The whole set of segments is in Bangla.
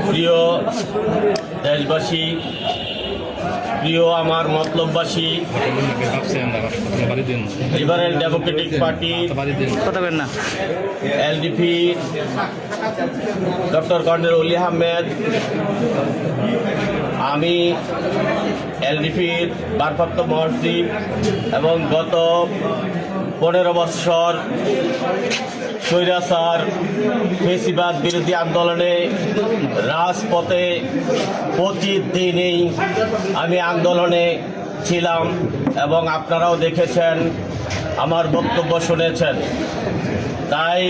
প্রিয় দেশবাসী, প্রিয় আমার মতলববাসী liberal democratic party LDP doctor colonel Oli Ahmed আমি এলডিপির ভারপ্রাপ্ত মহাসচিব এবং গত পনেরো বৎসর স্বৈরাচার, ফেসিবাদ বিরোধী আন্দোলনে রাজপথে প্রতিদিনই আমি আন্দোলনে ছিলাম এবং আপনারাও দেখেছেন, আমার বক্তব্য শুনেছেন। তাই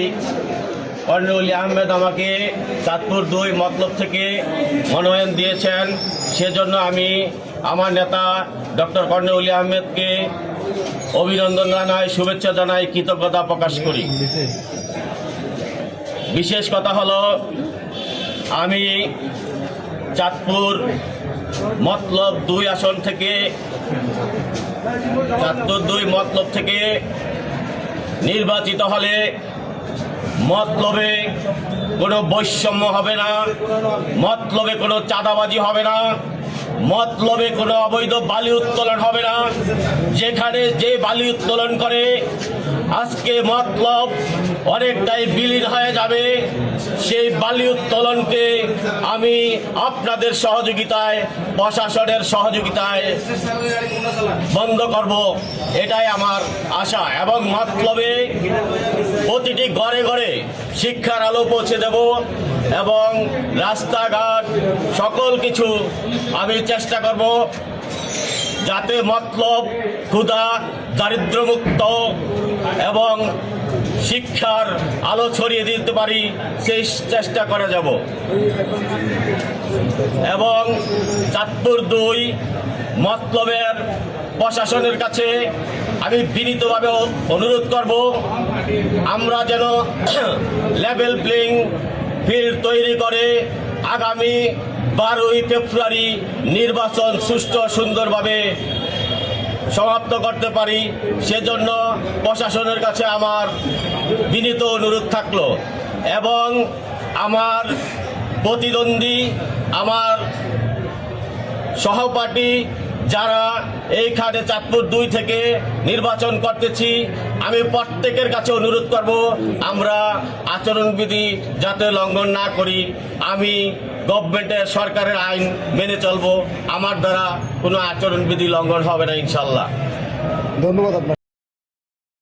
কর্ণউলি আহমেদ আমাকে চাঁদপুর দুই মতলব থেকে মনোনয়ন দিয়েছেন, সেজন্য আমি আমার নেতা ডক্টর কর্ণউলি আহমেদকে অভিনন্দন জানাই, শুভেচ্ছা জানাই, কৃতজ্ঞতা প্রকাশ করি। বিশেষ কথা হলো, আমি চাঁদপুর মতলব দুই আসন থেকে, চাঁদপুর দুই মতলব থেকে নির্বাচিত হলে মতলবে কোনো বৈষম্য হবে না, মতলবে কোনো চাঁদাবাজি হবে না। মতলবে কোনো অবৈধ বালি উত্তোলন হবে না। যেখানে যে বালি উত্তোলন করে, আজকে মতলব অনেকটাই বিলীন হয়ে যাবে। সেই বালি উত্তোলনকে আমি আপনাদের সহযোগিতায়, প্রশাসনের সহযোগিতায় বন্ধ করব। এটাই আমার আশা। এবং মতলবে প্রতিটি ঘরে ঘরে শিক্ষার আলো পৌঁছে দেব। এবং রাস্তাঘাট, সকল কিছু আমি চেষ্টা করব যাতে মতলব, ক্ষুধা দারিদ্রমুক্ত এবং শিক্ষার আলো ছড়িয়ে দিতে পারি, সেই চেষ্টা করে যাব। এবং চাঁদপুর দুই মতলবের প্রশাসনের কাছে আমি বিনীতভাবে অনুরোধ করব, আমরা যেন লেভেল প্লেইং ফিল্ড তৈরি করে আগামী বারোই ফেব্রুয়ারি নির্বাচন সুষ্ঠু সুন্দরভাবে সমাপ্ত করতে পারি, সেজন্য প্রশাসনের কাছে আমার বিনীত অনুরোধ থাকল। এবং আমার প্রতিদ্বন্দ্বী, আমার সহপাঠী যারা এই এইখানে চাঁদপুর দুই থেকে নির্বাচন করতেছি, আমি প্রত্যেকের কাছে অনুরোধ করব, আমরা আচরণবিধি যাতে লঙ্ঘন না করি, আমি গভর্নমেন্টের সরকারের আইন মেনে চলব, আমার দ্বারা কোনো আচরণবিধি লঙ্ঘন হবে না ইনশাল্লাহ। ধন্যবাদ